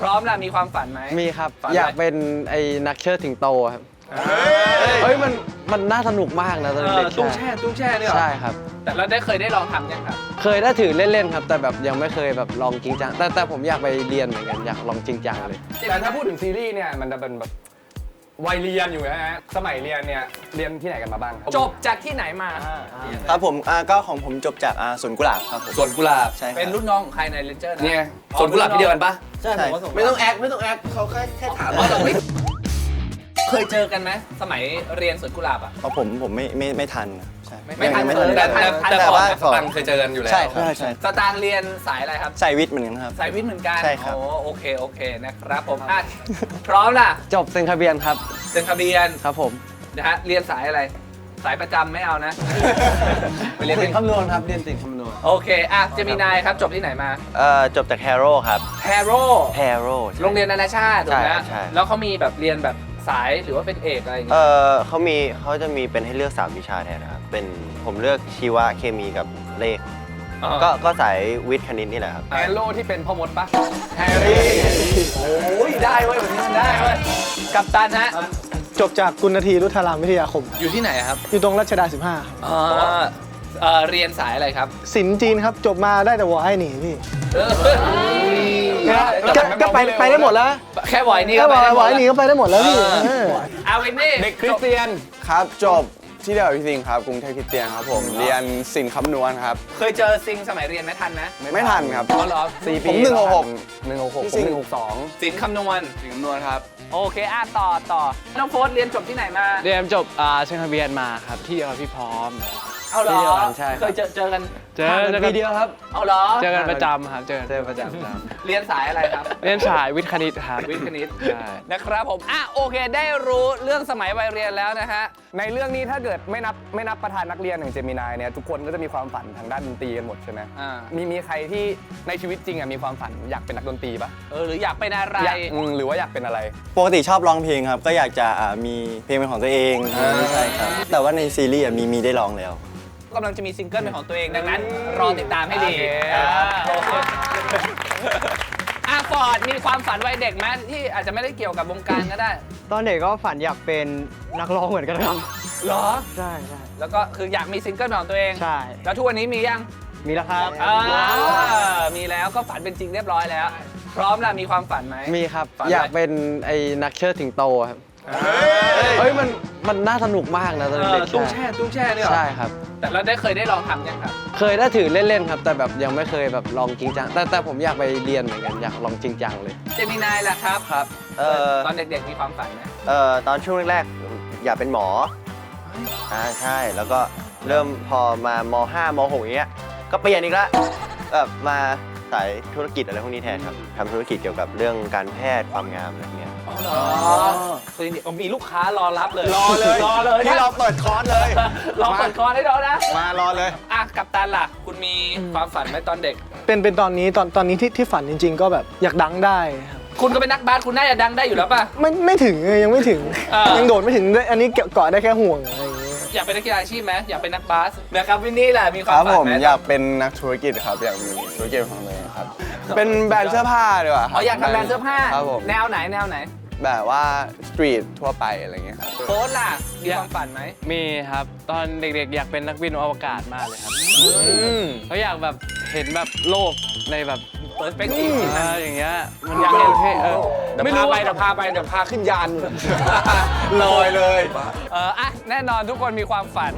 พร้อมแล้วมีความฝันไหม มีครับฝันอะไร อยากเป็นไอ้นักเชิดถิงโตครับเฮ้ยมันมันน่าสนุกมากนะตอนเอเด็อกตุ้งแช่ใช่ตุ้งแช่เนี่ยเหรอใช่ครับ แต่เราได้เคยได้ลองทำยังครับ เคยได้ถือเล่นๆครับ แต่แบบยังไม่เคยแบบลองจริงจังแต่แต่ผมอยากไปเรียนเหมือนกันอยากลองจริงจังเลย แต่ถ้าพูดถึงซีรีส์เนี่ยมันจะเป็นแบบวัยเรียนอยู่นะฮะสมัยเรียนเนี่ยเรียนที่ไหนกันมาบ้างครับจบจากที่ไหนมาครับผมอ่าก็ของผมจบจากอ่าสวนกุหลาบครับผม สวนกุหลาบใช่ครับ เป็นรุ่นน้องของใครในเรนเจอร์นะเนี่ยสวนกุหลาบที่เดียวกันปะ ใช่ผมว่าสวนกุหไม่ลาบต้องแอคไม่ต้องแอคเขาแค่แค่ถามอ๋อว่าเราไม่เคยเจอกันไหมสมัยเรียนสวนกุหลาบอะเพราะผมผมไม่ไม่ไม่ทันนะใช่ไม่ทันไม่เคทัยนแต่แต่แต่แต่ก่อนว่าสตังค์เคยเจอกันอยู่แล้วใช่ครับใช่สตางค์เรียนสายอะไรครับใส่วิทย์เหมือนกันครับสายวิทย์เหมือนกันใช่ครับโอ้โอเคโอเคนะครับผมอะพร้อมล่ะจบเซนคาเบียนครับเซ็นทะเบียนครับผมนะฮะเรียนสายอะไร สายประจำไม่เอานะ ไปเรียนติเป็ดนคำนวณครับเรียนติดคำนวณโอเคอะเจมินายครับจบที่ไหนมาเอ่อจบจากแฮร์โร่ครับแฮโร่แฮร์โร่ โรงเรียนนานาชาติถูกไหมใช่ใช่ แล้วเขามีแบบเรียนแบบสายหรือว่าเป็นเอกอะไรอย่างเอเงี้ยอเขามีเขาจะมีเป็นให้เลือก 3 วิชาแทนนะครับ เป็นผมเลือกชีวะเคมีกับเลข ก็ก็สายวิทย์คณิตนี่แหละครับ แฮร์โร่ที่เป็นพ่อมดปะแฮร์รี่โอ้ยได้เว้ยวันนี้มันได้เว้ยกัปตันฮะ จบจากกุณทีรุทธารามวิทยาคม อยู่ที่ไหนครับ อยู่ตรงรัชดา 15ครับอ่าเอ่อเรียนสายอะไรครับ ศิลป์จีนครับจบมาได้แต่วอให้หนีพี่เออก็ก็ไปไปได้หมดแล้วแค่บ่อยนี่ก็ก็วไปอได้หมวอดให้หนีแล้วก็ไปได้หมดแล้วพี่เออเออเอาวินนี่เด็กคริสเตียนครับจบที่เดียวกับพี่สิงห์ครับกรุงเทพคริสเตียนครับผมเรียนสินคำนวณครับ เคยเจอซิงสมัยเรียนไหมทันไหมไม่ทันครับ อ๋อเหรอสี่ปีผมหนึ่งหกหกหนึ่งหกหกพี่ผสิมงห์หนึ่งหกสองสินคำนวณสินคำนวณครับ โอเคอะต่อต่อน้องโฟสเรียนจบที่ไหนมา เรียนจบอ่าเซนคาเบียนมาครับที่เดียวกับพี่พร้อม เอาเหรอที่เดียวกันใช่ครับ เคยเจอเจอกัน เจอกันปีเดียวครับ เอาเหรอ เจอกันประจำครับเจอเจอประจำครับเรียนสายอะไรครับ เรียนสายวิทย์คณิตครับวิทย์คณิต ใช่ นะครับผม อะโอเค ได้รู้เรื่องสมัยวัยเรียนแล้วนะฮะ ในเรื่องนี้ถ้าเกิดไม่นับไม่นับประธานนักเรียนอย่างเจมินายเนี่ยทุกคนก็จะมีความฝันทางด้านดนตรีกันหมดใช่ไหมอ่า มีมีใครที่ในชีวิตจริงอะมีความฝันอยากเป็นนักดนตรีปะเออหรืออยากเป็นอะไร อยากอืมหรือว่าอยากเป็นอะไร ปกติชอบร้องเพลงครับ ก็อยากจะอ่ามีเพลงเป็นของตัวเองใช่ครับ แต่ว่าในซีรีส์อะมีมีได้ร้องแล้ว กำลังจะมีซิงเกิลเป็นของตัวเองดังนั้น รอติดตามให้ดีโอเคอ่าโอเคอะฟอร์ดมีความฝันวัยเด็กไหมที่อาจจะไม่ได้เกี่ยวกับวงการก็ได้ตอนเด็กก็ฝันอยากเป็นนักร้องเหมือนกันครับเหรอ ใช่ใช่แล้วก็คืออยากมีซิงเกิลเป็นของตัวเอง ใช่ แล้วทุกวันนี้มียังมีแล้วครับอ่ามีแล้วก็ฝันเป็นจริงเรียบร้อยแล้ว พร้อมแล้วมีความฝันไหมมีครับฝันอะไรอยากเป็นไอ้นักเชิดถิงโตครับ เฮ้ย มัน มันน่าสนุกมากนะตอนเอเด็อกตุ้งใช่แช่ตุ้งแช่เนี่ยเหรอใช่ครับ แต่เราได้เคยได้ลองทำยังครับ เคยได้ถือเล่นๆครับ แต่แบบยังไม่เคยแบบลองจริงจังแต่แต่ผมอยากไปเรียนเหมือนกันอยากลองจริงจังเลย เจมินายล่ะครับครับเออตอนเด็กๆมีความฝันไหมเอ่อตอนช่วงแรกๆอยากเป็นหมออ่าใช่แล้วก็เริ่มพอมาม5ม6อย่างเงี้ยก็เปลี่ยนอีกละแบบมาสายธุรกิจอะไรพวกนี้แทนครับทำธุรกิจเกี่ยวกับเรื่องการแพทย์ความงามอะไรเงี้ยอ๋อ คือจริงๆมีลูกค้ารอรับเลยรอเลยรอเลยที่เราเปิดคอร์สเลยรอเปิดคอร์สให้เรานะมารอเลย อะกับตันล่ะ คุณมีความฝันไหมตอนเด็ก เป็นเป็นตอนนี้ตอนตอนนี้ที่ที่ฝันจริง ๆ ก็แบบอยากดังได้ครับคุณก็เป็นนักบาสคุณน่าจะดังได้อยู่แล้วป่ะ ไม่ไม่ถึงเลยยังไม่ถึงอ่ายัยังโดดไม่ถึงด้วยอันนี้เกาะได้แค่ห่วงอะไร อย่างเงี้ยอยากเป็นนักกีฬาอาชีพไหมอยากเป็นนักบาสนะครับวินนี่ล่ะมีควาคมรับฝันผมไหมอยากเป็นนักธุรกิจครับอยากมีธุรกิจของตัวเองครับ เป็นแบรนด์เสื้อผ้าดีกว่าครัอ๋ออยากทำแบรนด์เสื้อผ้าครับผมแนวไหนแนวไหนแบบว่าสตรีททั่วไปอะไรอย่างเงี้ยครับโค้ดล่ะมีความฝันไหมมีครับ ตอนเด็กๆ อยากเป็นนักบินอวกาศมากเลยครับเขาอยากแบบเห็นแบบโลกในแบบ เปิดเป็นทีเอออย่างเงี้ยมันอ ยากเห็นเท่เออไม่รู้ไปเดี๋ยวพาไปเดี๋ยวพาขึ้นยานลอยเลย เอออะแน่นอนทุกคนมีความฝัน